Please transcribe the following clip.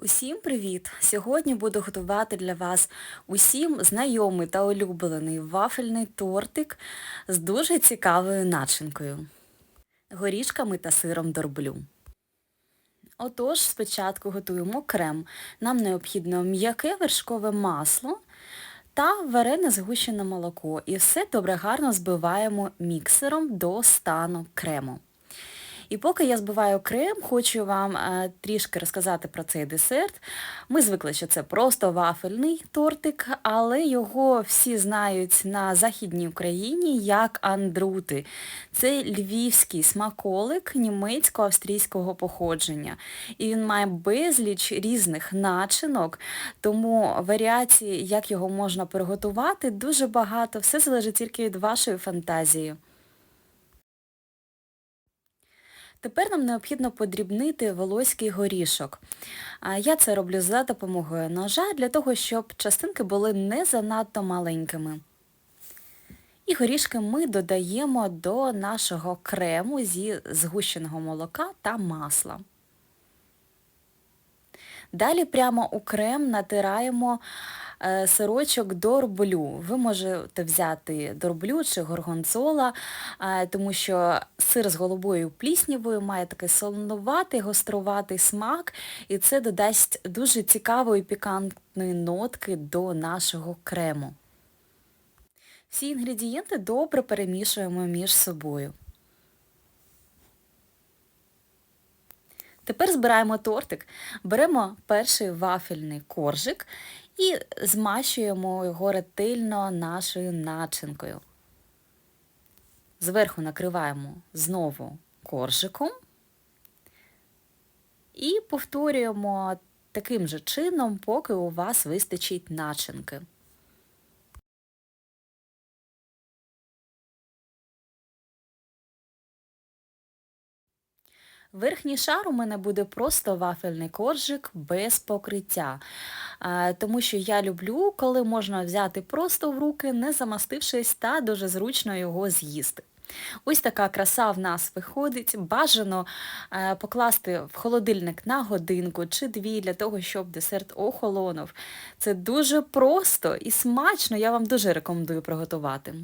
Усім привіт! Сьогодні буду готувати для вас усім знайомий та улюблений вафельний тортик з дуже цікавою начинкою. Горішками та сиром дорблю. Отож, спочатку готуємо крем. Нам необхідно м'яке вершкове масло та варене згущене молоко. І все добре гарно збиваємо міксером до стану крему. І поки я збиваю крем, хочу вам е, трішки розказати про цей десерт. Ми звикли, що це просто вафельний тортик, але його всі знають на Західній Україні як андрути. Це львівський смаколик німецько-австрійського походження. І він має безліч різних начинок, тому варіацій, як його можна приготувати, дуже багато. Все залежить тільки від вашої фантазії. Тепер нам необхідно подрібнити волоський горішок. Я це роблю за допомогою ножа для того, щоб частинки були не занадто маленькими. І горішки ми додаємо до нашого крему зі згущеного молока та масла. Далі прямо у крем натираємо сирочок дорблю. Ви можете взяти дорблю чи горгонцола, е, тому що сир з голубою пліснявою має такий солонуватий, гоструватий смак, і це додасть дуже цікавої пікантної нотки до нашого крему. Всі інгредієнти добре перемішуємо між собою. Тепер збираємо тортик, беремо перший вафельний коржик і змащуємо його ретельно нашою начинкою. Зверху накриваємо знову коржиком і повторюємо таким же чином, поки у вас вистачить начинки. Верхній шар у мене буде просто вафельний коржик без покриття, тому що я люблю, коли можна взяти просто в руки, не замастившись, та дуже зручно його з'їсти. Ось така краса в нас виходить. Бажано е, покласти в холодильник на годинку чи дві для того, щоб десерт охолонув. Це дуже просто і смачно, я вам дуже рекомендую приготувати.